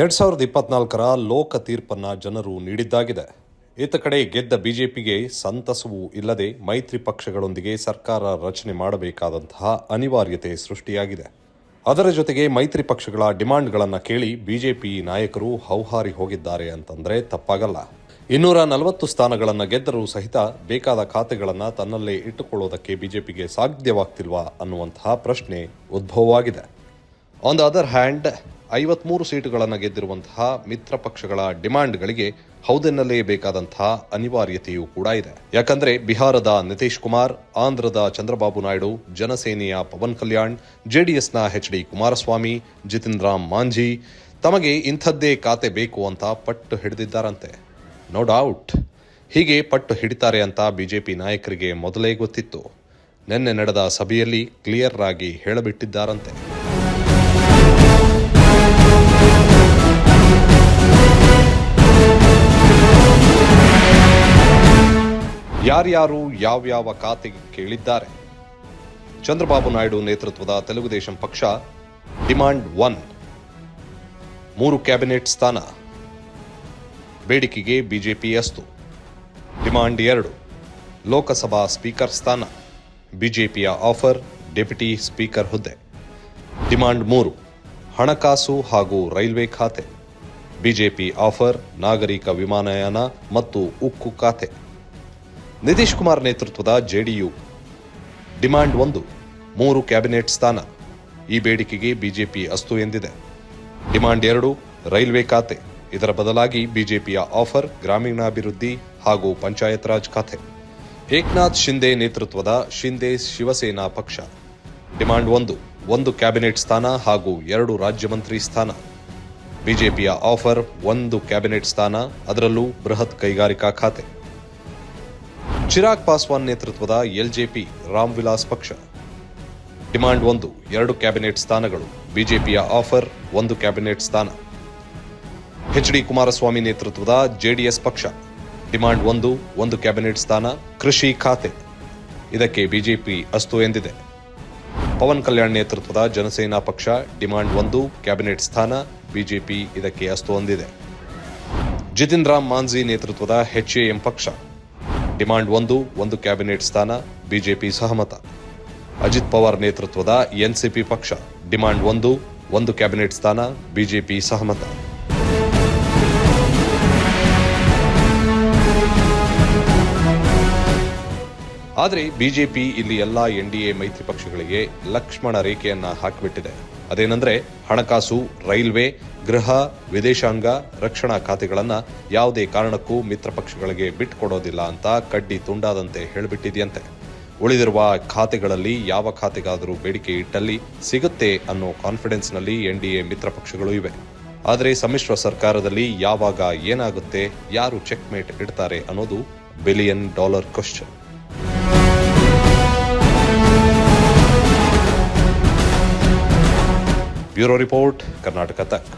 ಎರಡ್ ಸಾವಿರದ ಇಪ್ಪತ್ನಾಲ್ಕರ ಲೋಕ ತೀರ್ಪನ್ನ ಜನರು ನೀಡಿದ್ದಾಗಿದೆ. ಈತ ಕಡೆ ಗೆದ್ದ ಬಿಜೆಪಿಗೆ ಸಂತಸವೂ ಇಲ್ಲದೆ ಮೈತ್ರಿ ಪಕ್ಷಗಳೊಂದಿಗೆ ಸರ್ಕಾರ ರಚನೆ ಮಾಡಬೇಕಾದಂತಹ ಅನಿವಾರ್ಯತೆ ಸೃಷ್ಟಿಯಾಗಿದೆ. ಅದರ ಜೊತೆಗೆ ಮೈತ್ರಿ ಪಕ್ಷಗಳ ಡಿಮಾಂಡ್ಗಳನ್ನು ಕೇಳಿ ಬಿಜೆಪಿ ನಾಯಕರು ಹೌಹಾರಿ ಹೋಗಿದ್ದಾರೆ ಅಂತಂದರೆ ತಪ್ಪಾಗಲ್ಲ. ಇನ್ನೂರ ನಲವತ್ತು ಸ್ಥಾನಗಳನ್ನು ಗೆದ್ದರೂ ಸಹಿತ ಬೇಕಾದ ಖಾತೆಗಳನ್ನು ತನ್ನಲ್ಲೇ ಇಟ್ಟುಕೊಳ್ಳೋದಕ್ಕೆ ಬಿಜೆಪಿಗೆ ಸಾಧ್ಯವಾಗ್ತಿಲ್ವಾ ಅನ್ನುವಂತಹ ಪ್ರಶ್ನೆ ಉದ್ಭವವಾಗಿದೆ. ಆನ್ ದ ಅದರ್ ಹ್ಯಾಂಡ್ ಐವತ್ಮೂರು ಸೀಟುಗಳನ್ನು ಗೆದ್ದಿರುವಂತಹ ಮಿತ್ರ ಪಕ್ಷಗಳ ಡಿಮಾಂಡ್ಗಳಿಗೆ ಹೌದೆನ್ನಲೇ ಬೇಕಾದಂತಹ ಅನಿವಾರ್ಯತೆಯೂ ಕೂಡ ಇದೆ. ಯಾಕಂದ್ರೆ ಬಿಹಾರದ ನಿತೀಶ್ ಕುಮಾರ್, ಆಂಧ್ರದ ಚಂದ್ರಬಾಬು ನಾಯ್ಡು, ಜನಸೇನೆಯ ಪವನ್ ಕಲ್ಯಾಣ್, ಜೆಡಿಎಸ್ನ ಎಚ್ ಡಿ ಕುಮಾರಸ್ವಾಮಿ, ಜಿತಿನ್ ರಾಮ್ ಮಾಂಝಿ ತಮಗೆ ಇಂಥದ್ದೇ ಖಾತೆ ಬೇಕು ಅಂತ ಪಟ್ಟು ಹಿಡಿದಿದ್ದಾರಂತೆ. ನೋ ಡೌಟ್ ಹೀಗೆ ಪಟ್ಟು ಹಿಡಿತಾರೆ ಅಂತ ಬಿಜೆಪಿ ನಾಯಕರಿಗೆ ಮೊದಲೇ ಗೊತ್ತಿತ್ತು. ನಿನ್ನೆ ನಡೆದ ಸಭೆಯಲ್ಲಿ ಕ್ಲಿಯರ್ ಆಗಿ ಹೇಳಬಿಟ್ಟಿದ್ದಾರಂತೆ. ಯಾರ್ಯಾರು ಯಾವ್ಯಾವ ಖಾತೆಗೆ ಕೇಳಿದ್ದಾರೆ? ಚಂದ್ರಬಾಬು ನಾಯ್ಡು ನೇತೃತ್ವದ ತೆಲುಗುದೇಶಂ ಪಕ್ಷ ಡಿಮಾಂಡ್ ಒನ್. ಮೂರು ಕ್ಯಾಬಿನೆಟ್ ಸ್ಥಾನ. ಬೇಡಿಕೆಗೆ ಬಿಜೆಪಿ ಅಸ್ತು. ಡಿಮಾಂಡ್ ಎರಡು. ಲೋಕಸಭಾ ಸ್ಪೀಕರ್ ಸ್ಥಾನ. ಬಿಜೆಪಿಯ ಆಫರ್, ಡೆಪ್ಯುಟಿ ಸ್ಪೀಕರ್ ಹುದ್ದೆ. ಡಿಮಾಂಡ್ ಮೂರು. ಹಣಕಾಸು ಹಾಗೂ ರೈಲ್ವೆ ಖಾತೆ. ಬಿಜೆಪಿ ಆಫರ್, ನಾಗರಿಕ ವಿಮಾನಯಾನ ಮತ್ತು ಉಕ್ಕು ಖಾತೆ. ನಿತೀಶ್ ಕುಮಾರ್ ನೇತೃತ್ವದ ಜೆಡಿಯು ಡಿಮಾಂಡ್ ಒಂದು, ಮೂರು ಕ್ಯಾಬಿನೆಟ್ ಸ್ಥಾನ. ಈ ಬೇಡಿಕೆಗೆ ಬಿಜೆಪಿ ಅಸ್ತು ಎಂದಿದೆ. ಡಿಮಾಂಡ್ ಎರಡು, ರೈಲ್ವೆ ಖಾತೆ. ಇದರ ಬದಲಾಗಿ ಬಿಜೆಪಿಯ ಆಫರ್, ಗ್ರಾಮೀಣಾಭಿವೃದ್ಧಿ ಹಾಗೂ ಪಂಚಾಯತ್ ರಾಜ್ ಖಾತೆ. ಏಕನಾಥ್ ಶಿಂದೆ ನೇತೃತ್ವದ ಶಿಂದೆ ಶಿವಸೇನಾ ಪಕ್ಷ. ಡಿಮಾಂಡ್ ಒಂದು ಒಂದು ಕ್ಯಾಬಿನೆಟ್ ಸ್ಥಾನ ಹಾಗೂ ಎರಡು ರಾಜ್ಯ ಮಂತ್ರಿ ಸ್ಥಾನ. ಬಿಜೆಪಿಯ ಆಫರ್, ಒಂದು ಕ್ಯಾಬಿನೆಟ್ ಸ್ಥಾನ, ಅದರಲ್ಲೂ ಬೃಹತ್ ಕೈಗಾರಿಕಾ ಖಾತೆ. ಚಿರಾಗ್ ಪಾಸ್ವಾನ್ ನೇತೃತ್ವದ ಎಲ್ಜೆಪಿ ರಾಮ್ ವಿಲಾಸ್ ಪಕ್ಷ. ಡಿಮಾಂಡ್ ಒಂದು, ಎರಡು ಕ್ಯಾಬಿನೆಟ್ ಸ್ಥಾನಗಳು, ಬಿಜೆಪಿಯ ಆಫರ್ ಒಂದು ಕ್ಯಾಬಿನೆಟ್ ಸ್ಥಾನ. ಎಚ್ ಡಿ ಕುಮಾರಸ್ವಾಮಿ ನೇತೃತ್ವದ ಜೆಡಿಎಸ್ ಪಕ್ಷ. ಡಿಮಾಂಡ್ ಒಂದು ಒಂದು ಕ್ಯಾಬಿನೆಟ್ ಸ್ಥಾನ, ಕೃಷಿ ಖಾತೆ. ಇದಕ್ಕೆ ಬಿಜೆಪಿ ಅಸ್ತು ಎಂದಿದೆ. ಪವನ್ ಕಲ್ಯಾಣ್ ನೇತೃತ್ವದ ಜನಸೇನಾ ಪಕ್ಷ, ಡಿಮಾಂಡ್ ಒಂದು, ಕ್ಯಾಬಿನೆಟ್ ಸ್ಥಾನ, ಬಿಜೆಪಿ ಇದಕ್ಕೆ ಅಸ್ತು ಹೊಂದಿದೆ. ಜಿತಿನ್ ರಾಮ್ ಮಾಂಝಿ ನೇತೃತ್ವದ ಎಚ್ಎಎಂ ಪಕ್ಷ. ಡಿಮಾಂಡ್ ಒಂದು ಒಂದು ಕ್ಯಾಬಿನೆಟ್ ಸ್ಥಾನ, ಬಿಜೆಪಿ ಸಹಮತ. ಅಜಿತ್ ಪವಾರ್ ನೇತೃತ್ವದ ಎನ್ಸಿಪಿ ಪಕ್ಷ, ಡಿಮಾಂಡ್ ಒಂದು ಒಂದು ಕ್ಯಾಬಿನೆಟ್ ಸ್ಥಾನ, ಬಿಜೆಪಿ ಸಹಮತ. ಆದರೆ ಬಿಜೆಪಿ ಇಲ್ಲಿ ಎಲ್ಲಾ ಎನ್ಡಿಎ ಮೈತ್ರಿ ಪಕ್ಷಗಳಿಗೆ ಲಕ್ಷ್ಮಣ ರೇಖೆಯನ್ನ ಹಾಕಿಬಿಟ್ಟಿದೆ. ಅದೇನೆಂದ್ರೆ ಹಣಕಾಸು, ರೈಲ್ವೆ, ಗೃಹ, ವಿದೇಶಾಂಗ, ರಕ್ಷಣಾ ಖಾತೆಗಳನ್ನು ಯಾವುದೇ ಕಾರಣಕ್ಕೂ ಮಿತ್ರ ಪಕ್ಷಗಳಿಗೆ ಬಿಟ್ಟುಕೊಡೋದಿಲ್ಲ ಅಂತ ಕಡ್ಡಿ ತುಂಡಾದಂತೆ ಹೇಳಿಬಿಟ್ಟಿದೆಯಂತೆ. ಉಳಿದಿರುವ ಖಾತೆಗಳಲ್ಲಿ ಯಾವ ಖಾತೆಗಾದರೂ ಬೇಡಿಕೆ ಇಟ್ಟಲ್ಲಿ ಸಿಗುತ್ತೆ ಅನ್ನೋ ಕಾನ್ಫಿಡೆನ್ಸ್ನಲ್ಲಿ ಎನ್ಡಿಎ ಮಿತ್ರ ಪಕ್ಷಗಳು ಇವೆ. ಆದರೆ ಸಮ್ಮಿಶ್ರ ಸರ್ಕಾರದಲ್ಲಿ ಯಾವಾಗ ಏನಾಗುತ್ತೆ, ಯಾರು ಚೆಕ್ಮೇಟ್ ಇಡ್ತಾರೆ ಅನ್ನೋದು billion dollar question bureau report Karnataka Tak.